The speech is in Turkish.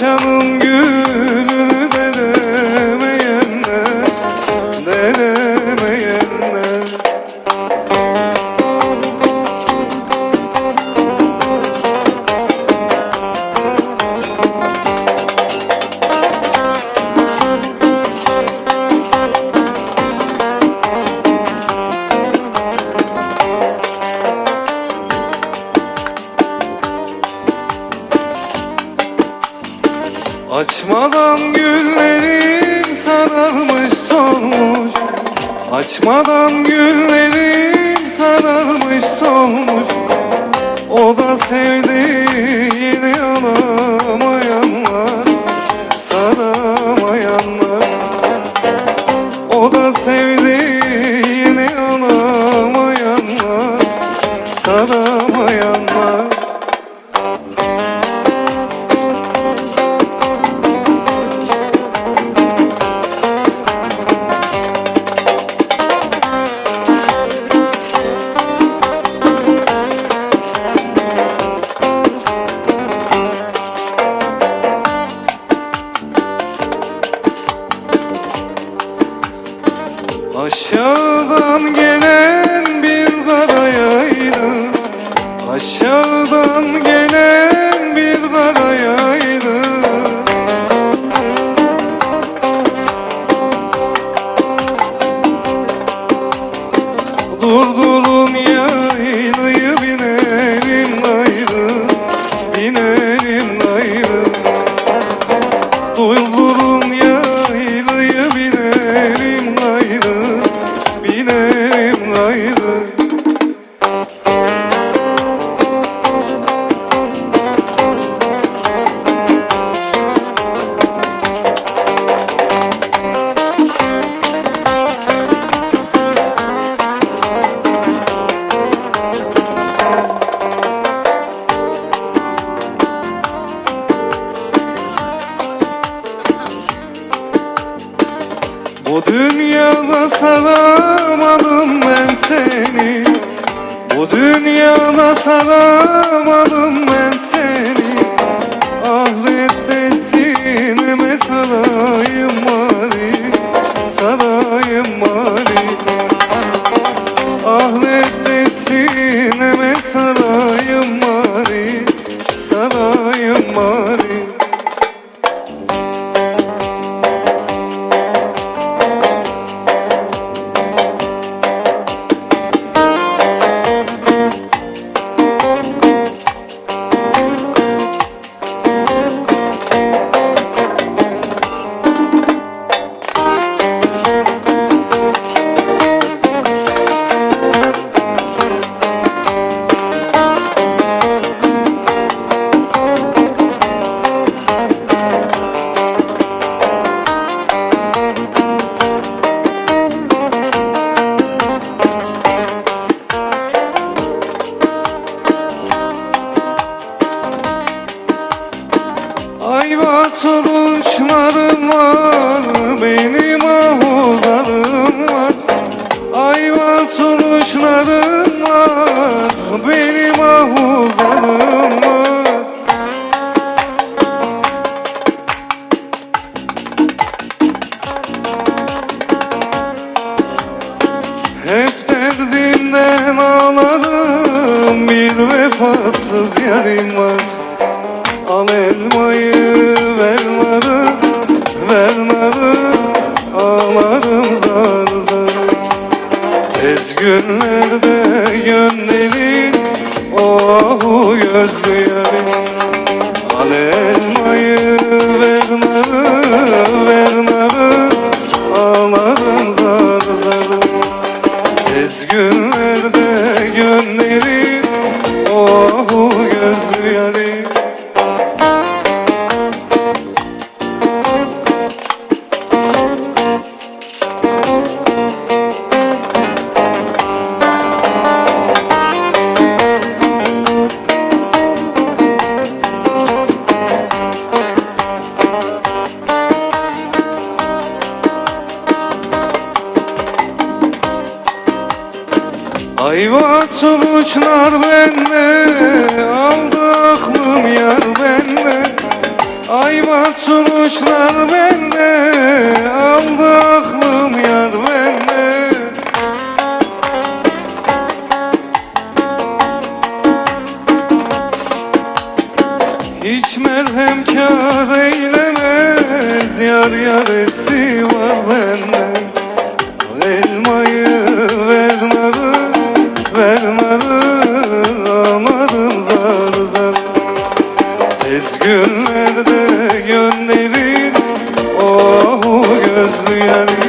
yaşamım gül Açmadan güllerim sararmış solmuş. Açmadan güllerim sararmış solmuş. O da sevdiğini alamayanlar Saramayanlar. O da sevdiğini alamayanlar Saramayanlar dünyada saramadım ben seni. Bu dünyada saramadım ben Ayvat oruçlarım var Benim ahuzlarım var. Hep derdimden ağlarım Bir vefasız yarim var. Al elmayı ver narı Ver narı Ağlarım günlerden Eyvah çabuçlar bende Aldı aklım yar bende. Ayvah çabuçlar bende Aldı aklım yar bende. Hiç merhem kar eylemez Yar yar esi var bende. Elmayı Hallelujah.